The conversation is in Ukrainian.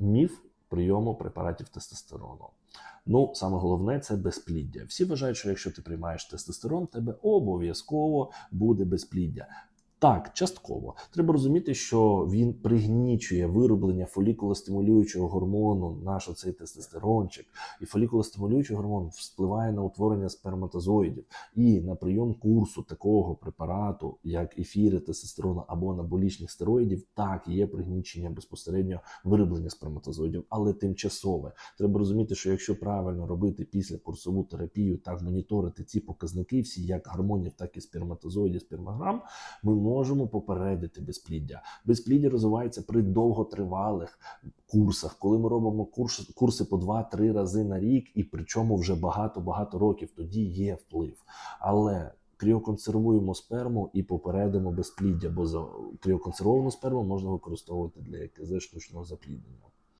Міф прийому препаратів тестостерону. Ну, саме головне це безпліддя. Всі вважають, що якщо ти приймаєш тестостерон, тебе обов'язково буде безпліддя. Так, частково. Треба розуміти, що він пригнічує вироблення фолікулостимулюючого гормону, наш оцей тестостерончик. І фолікулостимулюючий гормон впливає на утворення сперматозоїдів. І на прийом курсу такого препарату, як ефіри тестостерону або анаболічних стероїдів, так є пригнічення безпосередньо вироблення сперматозоїдів, але тимчасове. Треба розуміти, що якщо правильно робити після курсову терапію, так моніторити ці показники, всі як гормонів, так і сперматозоїдів, спермограм, ми можемо попередити безпліддя. Безпліддя розвивається при довготривалих курсах, коли ми робимо курс, курси по 2-3 рази на рік, і причому вже багато-багато років, тоді є вплив. Але кріоконсервуємо сперму і попередимо безпліддя, бо за кріоконсервовану сперму можна використовувати для ЕКЗ штучного запліднення.